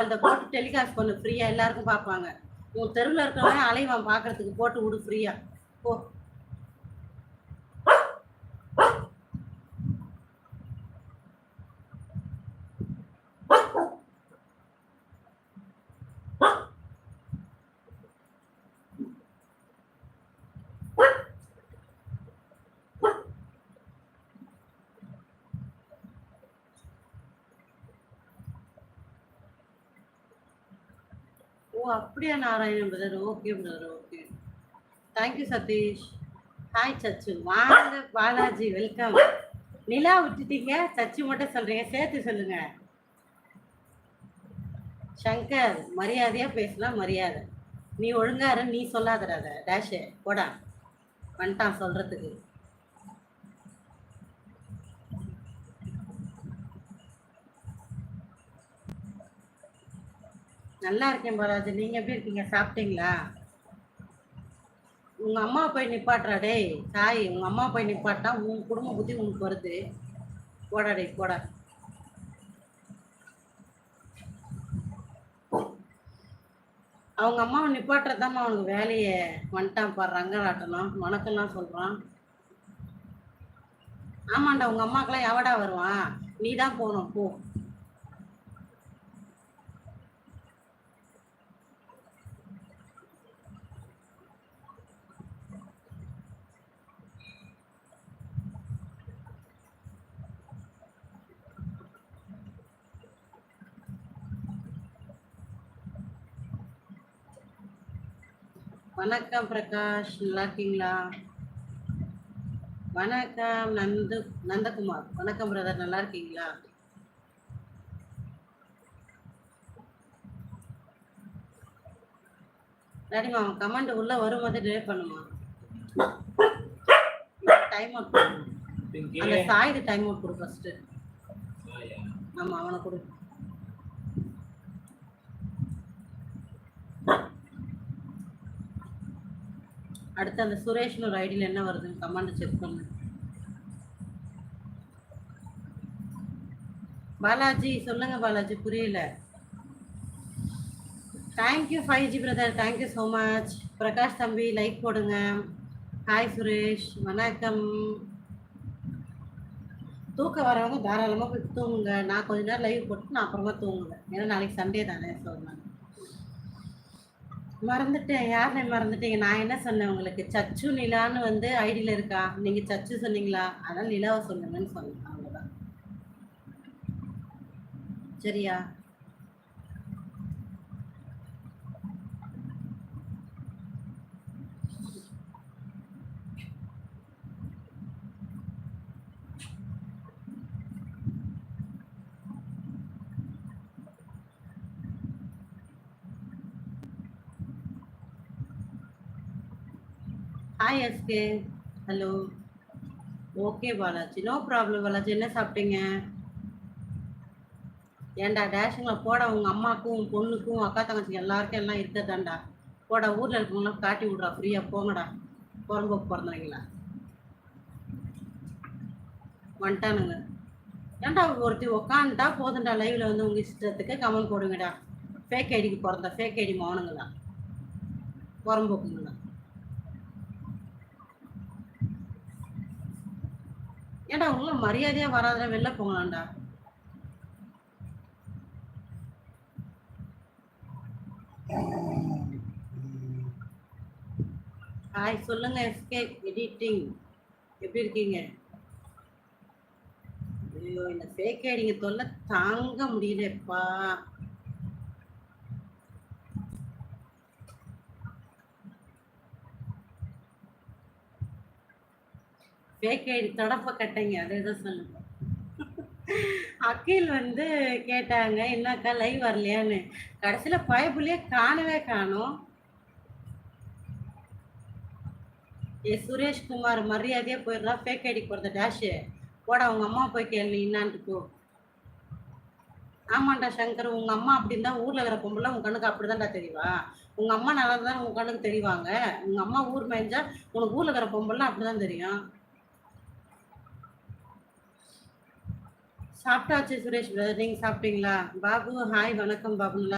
அந்த போட்டு டெலிகாஸ்ட் பண்ணு ஃப்ரீயா எல்லாருக்கும் பார்ப்பாங்க. உன் தெருவில் இருக்கிறவன் அலைவான் பார்க்கறதுக்கு போட்டு விடு ஃப்ரீயா ஓ ஓ அப்படியா Narayanan brother okay brother okay thank you Satish. Hi Sachu. வாங்க பாலாஜி வெல்கம் நிலா விட்டுட்டீங்க. சச்சு மட்டும் சொல்றீங்க. சேர்த்து சொல்லுங்க. சங்கர் மரியாதையா பேசலாம் மரியாதை. நீ ஒழுங்காரு நீ சொல்லாதடாத. அதை டேஷு போடா. வந்துட்டான் சொல்றதுக்கு. நல்லா இருக்கேன் பாலாஜி. நீங்க எப்படி இருக்கீங்க? சாப்பிட்டீங்களா? உங்க அம்மா போய் நிப்பாட்டுறா டேய். சாய் உங்க அம்மா போய் நிப்பாட்டா உன் குடும்ப புத்தி உனக்கு வருது. போடா டேய் போடா. அவங்க அம்மாவை நிப்பாட்டுறதாம்மா அவனுக்கு வேலையை. வந்துட்டான் பாரு ரங்கராட்டணும் வணக்கம்லாம் சொல்கிறான் ஆமாண்டா உங்கள் அம்மாக்கெல்லாம் எவடா வருவான்? நீ தான் போகணும் போ. வணக்கம் பிரகாஷ் நல்லா இருக்கீங்களா? வணக்கம் நந்து நந்தகுமார். வணக்கம் பிரதர் நல்லா இருக்கீங்களா? டாடிமா அவன் கமெண்ட் உள்ள வரும்போது டிலே பண்ணுமா? டைம் அவுட் பண்ணு. அந்த சாயுது டைம் அவுட் கொடு ஃபர்ஸ்ட் ஆமா அவனை கொடு. அடுத்து அந்த சுரேஷ்னு ஒரு ஐடியில் என்ன வருதுன்னு கமெண்ட் செக் பண்ணு. பாலாஜி சொல்லுங்க பாலாஜி புரியல. Thank you five G brother thank you so much Prakash தம்பி லைக் போடுங்க. ஹாய் சுரேஷ். வணக்கம். தூக்கம் வரவங்க தாராளமாக போய் தூங்குங்க. நான் கொஞ்ச நேரம் லைவ் போட்டு நான் அப்புறமா தூங்குவேன். ஏன்னா நாளைக்கு சண்டே தானே சொல்லுவேன் மறந்துட்டேன். யாருன்னு மறந்துட்டீங்க? நான் என்ன சொன்னேன் உங்களுக்கு? சச்சு நிலான்னு வந்து ஐடியில் இருக்கா? நீங்கள் சச்சு சொன்னீங்களா? அதனால் நிலாவை சொல்லுங்கன்னு சொன்னேன். அவ்வளோதான் சரியா? Hi SK hello okay Balaji. No problem Balaji. என்ன சாப்பிட்டீங்க? ஏன்டா டேஷுங்களை போட உங்கள் அம்மாக்கும் உன் பொண்ணுக்கும் அக்கா தங்கச்சிக்கு எல்லாருக்கும் எல்லாம் இருக்கதாண்டா போடா ஊரில் இருக்கவங்களாம் காட்டி விட்றா. ஃப்ரீயாக போங்கடா. புறம்போக்கு பிறந்தவங்களா வந்துட்டானுங்க. ஏன்டா ஒருத்தி உக்காந்துட்டா போதுண்டா லைவில் வந்து உங்கள் இஷ்டத்துக்கு கமெண்ட் போடுங்கடா. ஃபேக் ஐடிக்கு பிறந்த ஃபேக் ஐடி மௌனங்களா புறம்போக்குங்களா ஏன்டா உள்ள மரியாதையா வராத வெளில போங்களாண்டா ஹாய் சொல்லுங்க எஸ்கே எடிட்டிங் எப்படி இருக்கீங்க? ஐயோ இந்த ஃபேக் ஐடிங்க தொல்லை தாங்க முடியலப்பா ஃபேக் தொடப்ப கட்டைங்க அதே தான் சொல்லுங்க. அக்கீல் வந்து கேட்டாங்க என்னக்கா லைவ் வரலையான்னு? கடைசியில் பயப்புள்ளையே காணவே காணும். ஏ சுரேஷ்குமார் மரியாதையே போயிடுறா ஃபேக் ஐடி போடுற டேஷு போட அவங்க அம்மா போய் கேள்வி என்னான்ட்டு போ. ஆமாண்டா சங்கர் உங்கள் அம்மா அப்படி இருந்தால் ஊரில் இருக்கிற பொம்பளை உங்கள் கண்ணுக்கு அப்படிதான்டா தெரியவா உங்கள் அம்மா நல்லா தான் உங்கள் கண்ணுக்கு தெரிவாங்க. உங்கள் அம்மா ஊர் மேய்ஞ்சா உனக்கு ஊரில் இருக்கிற பொம்பளை அப்படிதான் தெரியும். சாப்பிட்டாச்சு சுரேஷ். பிரதர் நீங்க சாப்பிட்டீங்களா? பாபு ஹாய் வணக்கம் பாபு. நல்லா